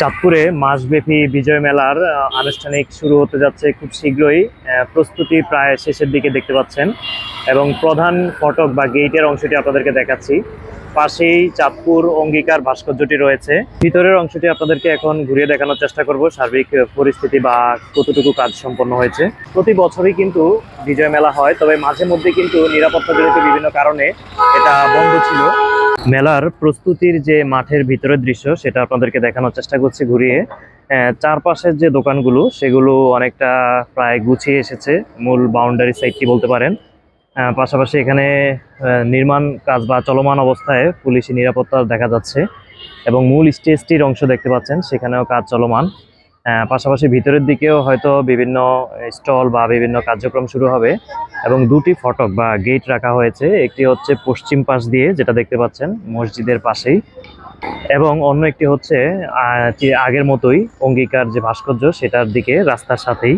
চাঁদপুরে মাসব্যাপী বিজয় মেলার আনুষ্ঠানিক শুরু হতে যাচ্ছে খুব শীঘ্রই। প্রস্তুতি প্রায় শেষের দিকে দেখতে পাচ্ছেন। এবং প্রধান ফটক বা গেইটের অংশটি আপনাদেরকে দেখাচ্ছি। পাশেই চাঁদপুর অঙ্গীকার ভাস্কর্যটি রয়েছে। ভিতরের অংশটি আপনাদেরকে এখন ঘুরিয়ে দেখানোর চেষ্টা করব। সার্বিক পরিস্থিতি বা কতটুকু কাজ সম্পন্ন হয়েছে। প্রতি বছরই কিন্তু বিজয় মেলা হয়, তবে মাঝে মধ্যে কিন্তু নিরাপত্তাজনিত বিভিন্ন কারণে এটা বন্ধ ছিল। মেলার প্রস্তুতির যে মাঠের ভিতরের দৃশ্য, সেটা আপনাদেরকে দেখানোর চেষ্টা করছি ঘুরিয়ে। চারপাশের যে দোকানগুলো, সেগুলো অনেকটা প্রায় গুছিয়ে এসেছে। মূল বাউন্ডারি সাইডটি বলতে পারেন। পাশাপাশি এখানে নির্মাণ কাজ বা চলমান অবস্থায় পুলিশি নিরাপত্তা দেখা যাচ্ছে এবং মূল স্টেজটির অংশ দেখতে পাচ্ছেন, সেখানেও কাজ চলমান। পাশাপাশি ভিতরের দিকেও হয়তো বিভিন্ন স্টল বা বিভিন্ন কার্যক্রম শুরু হবে এবং দুটি ফটক বা গেট রাখা হয়েছে। একটি হচ্ছে পশ্চিম পাশ দিয়ে, যেটা দেখতে পাচ্ছেন, মসজিদের পাশেই। এবং অন্য একটি হচ্ছে আগের মতোই অঙ্গীকার যে ভাস্কর্য, সেটার দিকে রাস্তার সাথেই।